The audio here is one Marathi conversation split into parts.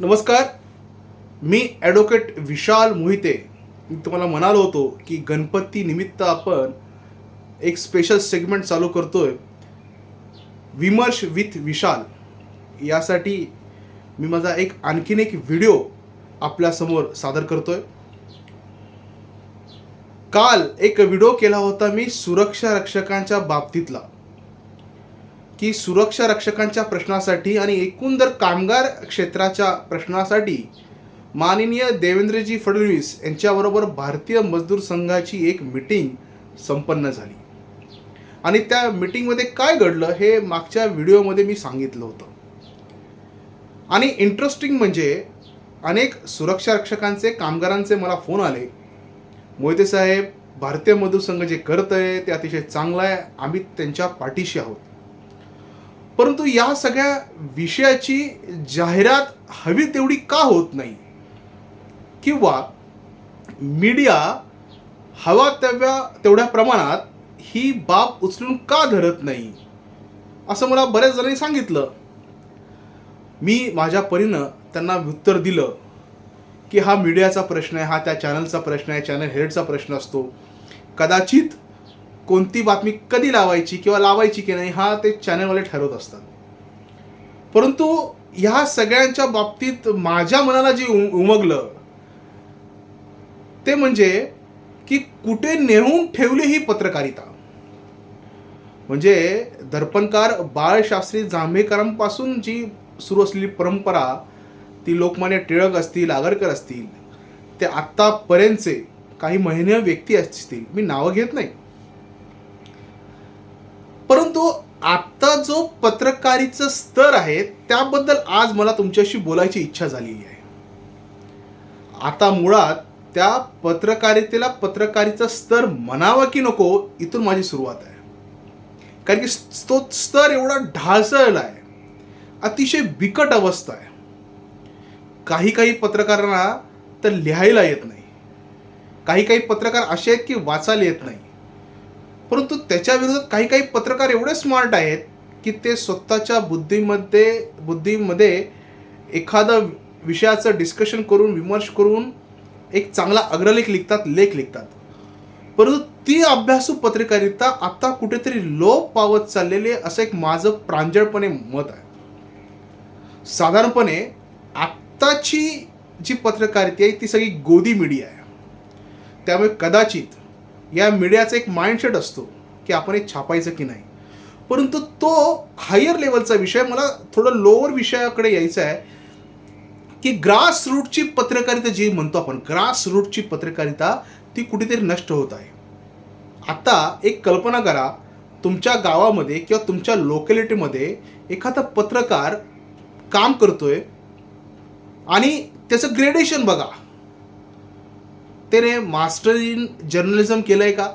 नमस्कार. मी ॲडव्होकेट विशाल मोहिते. मी तुम्हाला म्हणालो होतो की गणपती निमित्त आपण एक स्पेशल सेगमेंट चालू करतोय. विमर्श विथ विशाल. यासाठी मी माझा एक आणखीन एक व्हिडिओ आपल्यासमोर सादर करतोय. काल एक व्हिडिओ केला होता मी सुरक्षा रक्षकांच्या बाबतीतला. की सुरक्षा रक्षकांच्या प्रश्नासाठी आणि एकूण जर कामगार क्षेत्राच्या प्रश्नासाठी माननीय देवेंद्रजी फडणवीस यांच्याबरोबर भारतीय मजदूर संघाची एक मीटिंग संपन्न झाली. आणि त्या मीटिंगमध्ये काय घडलं हे मागच्या व्हिडिओमध्ये मी सांगितलं होतं. आणि इंटरेस्टिंग म्हणजे अनेक सुरक्षा रक्षकांचे कामगारांचे मला फोन आले. मोहिते साहेब भारतीय मजदूर संघ जे करत आहे ते अतिशय चांगलं आहे. आम्ही त्यांच्या पाठीशी आहोत. परंतु या सगळ्या विषयाची जाहिरात हवी तेवढी का होत नाही? किंवा मीडिया हवा तेव्हा तेवढ्या प्रमाणात ही बाब उचलून का धरत नाही? असं मला बऱ्याच जणांनी सांगितलं. मी माझ्या परीनं त्यांना उत्तर दिलं की हा मीडियाचा प्रश्न आहे हा त्या चॅनलचा प्रश्न आहे चॅनल हेडचा प्रश्न असतो. कदाचित कोणती बातमी कधी लावायची किंवा लावायची की नाही हा ते चॅनलवाले ठरवत असतात. परंतु ह्या सगळ्यांच्या बाबतीत माझ्या मनाला जे उम- उमगलं ते म्हणजे की कुठे नेऊन ठेवली ही पत्रकारिता. म्हणजे दर्पणकार बाळशास्त्री जांभेकरांपासून जी सुरू असलेली परंपरा ती लोकमान्य टिळक असतील आगरकर असतील ते आत्तापर्यंतचे काही महिने व्यक्ती असतील मी नावं घेत नाही. परंतु आत्ता जो पत्रकारीचं स्तर आहे त्याबद्दल आज मला तुमच्याशी बोलायची इच्छा झालेली आहे. आता मुळात त्या पत्रकारितेला पत्रकारीचा स्तर म्हणावा की नको इथून माझी सुरुवात आहे. कारण की तो स्तर एवढा ढासळला आहे. अतिशय बिकट अवस्था आहे. काही काही पत्रकारांना तर लिहायला येत नाही. काही काही पत्रकार असे आहेत की वाचायला येत नाही. परंतु त्याच्या विरोधात काही काही पत्रकार एवढे स्मार्ट आहेत की ते स्वतःच्या बुद्धीमध्ये बुद्धीमध्ये एखादं विषयाचं डिस्कशन करून विमर्श करून एक चांगला अग्रलेख लिखतात लेख लिखतात. परंतु ती अभ्यासू पत्रकारिता आता कुठेतरी लोप पावत चाललेली आहे असं एक माझं प्रांजळपणे मत आहे. साधारणपणे आत्ताची जी पत्रकारिता आहे ती सगळी गोदी मीडिया आहे. त्यामुळे कदाचित या मीडियाचा एक माइंडसेट असतो की आपण एक छापायचं की नाही. परंतु तो हायर लेवलचा विषय मला थोडं लोअर विषयाकडे यायचं आहे की ग्रास रूटची पत्रकारिता जी म्हणतो आपण ग्रास रूटची पत्रकारिता ती कुठेतरी नष्ट होत आहे. आता एक कल्पना करा तुमच्या गावामध्ये किंवा तुमच्या लोकॅलिटीमध्ये एखादा पत्रकार काम करतोय आणि त्याचं ग्रेडेशन बघा. त्याने मास्टर इन जर्नलिझम केलं आहे का?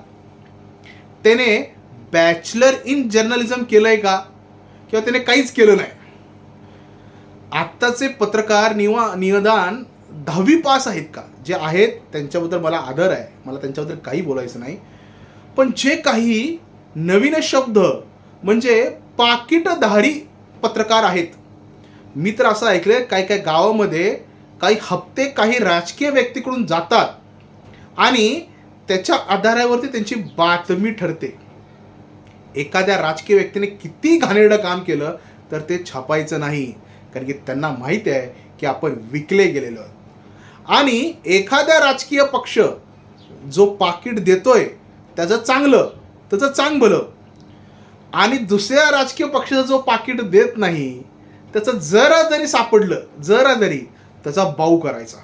त्याने बॅचलर इन जर्नलिझम केलं आहे का? किंवा त्याने काहीच केलं नाही? आत्ताचे पत्रकार निवा निदान दहावी पास आहेत का? जे आहेत त्यांच्याबद्दल मला आदर आहे. मला त्यांच्याबद्दल काही बोलायचं नाही. पण जे काही नवीन शब्द म्हणजे पाकिटधारी पत्रकार आहेत. मी तर असं ऐकलंय काही काही गावामध्ये काही हप्ते काही राजकीय व्यक्तीकडून जातात. आणि त्याच्या आधारावरती त्यांची बातमी ठरते. एखाद्या राजकीय व्यक्तीने किती घाणेरडं काम केलं तर ते छापायचं नाही. कारण की त्यांना माहीत आहे की आपण विकले गेलेलो आहोत. आणि एखाद्या राजकीय पक्ष जो पाकिट देतोय त्याचं चांगलं त्याचं चांग भलं आणि दुसऱ्या राजकीय पक्षाचा जो पाकिट देत नाही त्याचं जरा जरी सापडलं जरा जरी त्याचा बाऊ करायचा.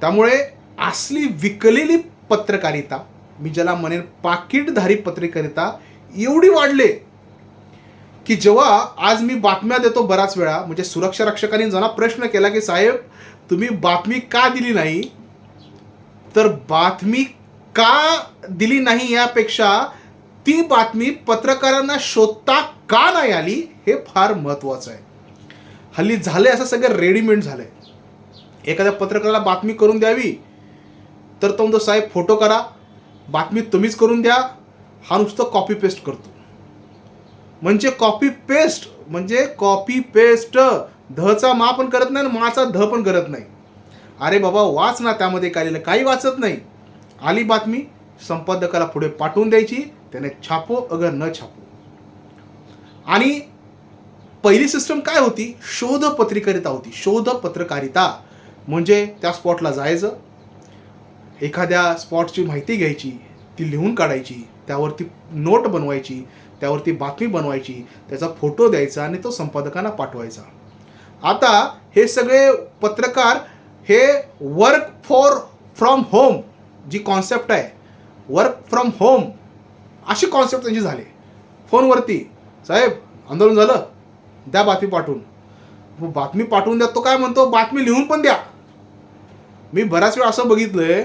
त्यामुळे असली विकलेली पत्रकारिता मी ज्याला म्हणेन पाकिटधारी पत्रकारिता एवढी वाढले की जेव्हा आज मी बातम्या देतो बराच वेळा म्हणजे सुरक्षा रक्षकांनी जरा प्रश्न केला की साहेब तुम्ही बातमी का दिली नाही? तर बातमी का दिली नाही यापेक्षा ती बातमी पत्रकारांना शोधता का नाही आली हे फार महत्त्वाचं आहे. हल्ली झाले असं सगळं रेडीमेड झालंय. एखाद्या पत्रकाराला बातमी करून द्यावी तर तो म्हणतो साहेब फोटो करा. बातमी तुम्हीच करून द्या. हा नुसतं कॉपी पेस्ट करतो. म्हणजे कॉपी पेस्ट म्हणजे कॉपी पेस्ट धचा मा पण करत नाही आणि माचा ध पण करत नाही. अरे बाबा वाच ना त्यामध्ये काय लिहिलं काही वाचत नाही. आली बातमी संपादकाला पुढे पाठवून द्यायची. त्याने छापो अगर न छापो. आणि पहिली सिस्टम काय होती? शोध पत्रकारिता होती. शोध पत्रकारिता म्हणजे त्या स्पॉटला जायचं. एखाद्या स्पॉटची माहिती घ्यायची ती लिहून काढायची त्यावरती नोट बनवायची त्यावरती बातमी बनवायची त्याचा फोटो द्यायचा आणि तो संपादकांना पाठवायचा. आता हे सगळे पत्रकार हे वर्क फॉर फ्रॉम होम जी कॉन्सेप्ट आहे वर्क फ्रॉम होम अशी कॉन्सेप्ट त्यांची झाली. फोनवरती साहेब आंदोलन झालं द्या बातमी पाठवून. मग बातमी पाठवून द्या तो काय म्हणतो? बातमी लिहून पण द्या. मी बऱ्याच वेळा असं बघितलं आहे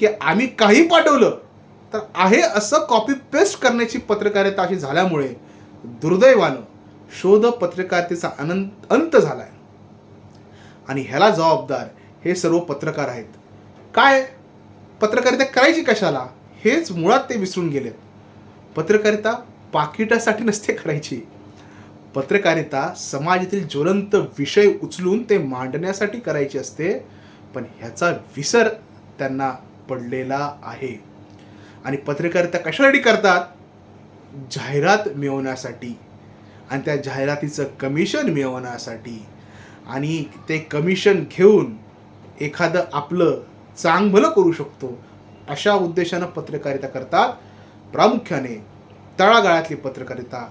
की आम्ही काही पाठवलं तर आहे असं कॉपी पेस्ट करण्याची पत्रकारिता अशी झाल्यामुळे दुर्दैवानं शोध पत्रकारितेचा अनंत अंत झाला आहे आणि ह्याला जबाबदार हे सर्व पत्रकार आहेत. काय? पत्रकारिता करायची कशाला? हेच मुळात ते विसरून गेलेत. पत्रकारिता पाकिटासाठी नसते करायची. पत्रकारिता समाजातील ज्वलंत विषय उचलून ते मांडण्यासाठी करायची असते पण ह्याचा विसर त्यांना पडलेला आहे. आणि पत्रकारिता कशासाठी करतात? जाहिरात मिळवण्यासाठी. आणि त्या जाहिरातीचं कमिशन मिळवण्यासाठी. आणि ते कमिशन घेऊन एखादं आपलं चांगभलं करू शकतो अशा उद्देशानं पत्रकारिता करतात. प्रामुख्याने तळागाळातली पत्रकारिता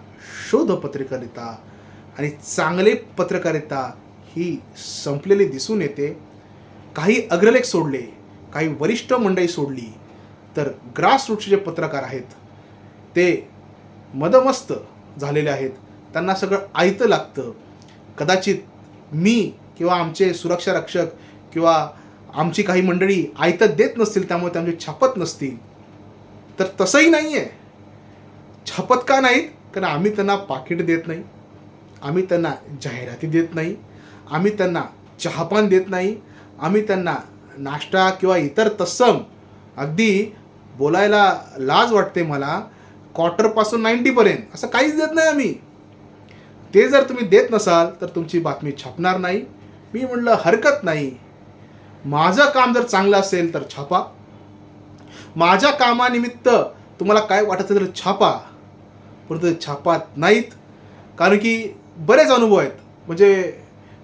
शोध पत्रकारिता आणि चांगले पत्रकारिता ही संपलेली दिसून येते. काही अग्रलेख सोडले. काही वरिष्ठ मंडळी सोडली तर ग्रासरूटचे जे पत्रकार आहेत ते मदमस्त झालेले आहेत. त्यांना सगळं आयतं लागतं. कदाचित मी किंवा आमचे सुरक्षा रक्षक किंवा आमची काही मंडळी आयतं देत नसतील त्यामुळे त्यांचे छापत नसतील. तर तसंही नाही आहे छापत का नाहीत? कारण आम्ही त्यांना पाकिट देत नाही. आम्ही त्यांना जाहिराती देत नाही. आम्ही त्यांना चहापान देत नाही. आम्ही त्यांना नाश्ता किंवा इतर तत्सम अगदी बोलायला लाज वाटते मला क्वार्टरपासून नाईन्टीपर्यंत असं काहीच देत नाही आम्ही. ते जर तुम्ही देत नसाल तर तुमची बातमी छापणार नाही. मी म्हणलं हरकत नाही. माझं काम जर चांगलं असेल तर छापा. माझ्या कामानिमित्त तुम्हाला काय वाटत असेल तर छापा. परंतु छापात नाहीत. कारण की बरेच अनुभव आहेत. म्हणजे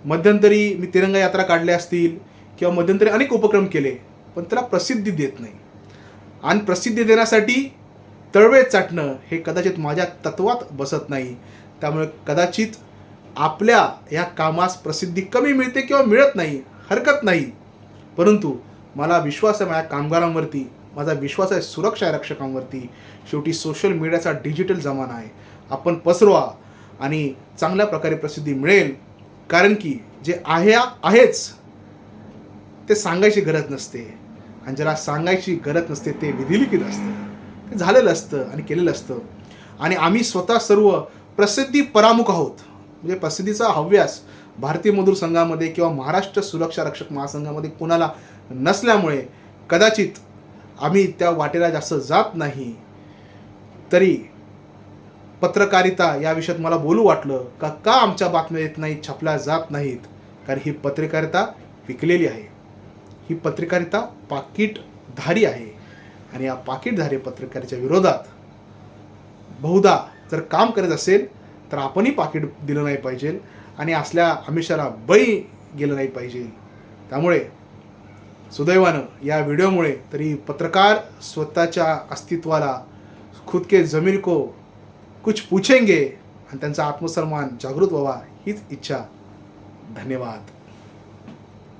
मध्यंतरी मी तिरंगा यात्रा काढल्या असतील किंवा मध्यंतरी अनेक उपक्रम केले पण त्याला प्रसिद्धी देत नाही. आणि प्रसिद्धी देण्यासाठी तळवे चाटणं हे कदाचित माझ्या तत्वात बसत नाही. त्यामुळे कदाचित आपल्या या कामास प्रसिद्धी कमी मिळते किंवा मिळत नाही हरकत नाही. परंतु मला विश्वास आहे माझ्या कामगारांवरती माझा विश्वास आहे सुरक्षा रक्षकांवरती. शेवटी सोशल मीडियाचा डिजिटल जमाना आहे. आपण पसरवा आणि चांगल्या प्रकारे प्रसिद्धी मिळेल. कारण की जे आहे आहेच. ते सांगायची गरज नसते. आणि ज्याला सांगायची गरज नसते ते विधिलिखित असतं. ते झालेलं असतं आणि केलेलं असतं. आणि आम्ही स्वतः सर्व प्रसिद्धी परामुख आहोत. म्हणजे प्रसिद्धीचा हव्यास भारतीय मजूर संघामध्ये किंवा महाराष्ट्र सुरक्षा रक्षक महासंघामध्ये कोणाला नसल्यामुळे कदाचित आम्ही त्या वाटेला जास्त जात नाही. तरी पत्रकारिता या विषयात मला बोलू वाटलं का का आमच्या बातम्या येत नाहीत छापल्या जात नाहीत? कारण ही पत्रकारिता विकलेली आहे. ही पत्रकारिता पाकिटधारी आहे. आणि या पाकिटधारी पत्रकारितेच्या विरोधात बहुधा जर काम करत असेल तर आपणही पाकिट दिलं नाही पाहिजे आणि असल्या आमिषाला बळी गेलं नाही पाहिजे. त्यामुळे सुदैवानं या व्हिडिओमुळे तरी पत्रकार स्वतःच्या अस्तित्वाला खुदके जमीन को कुछ पूछेंगे आणि त्यांचा आत्मसन्मान जागृत व्हावा हीच इच्छा. धन्यवाद.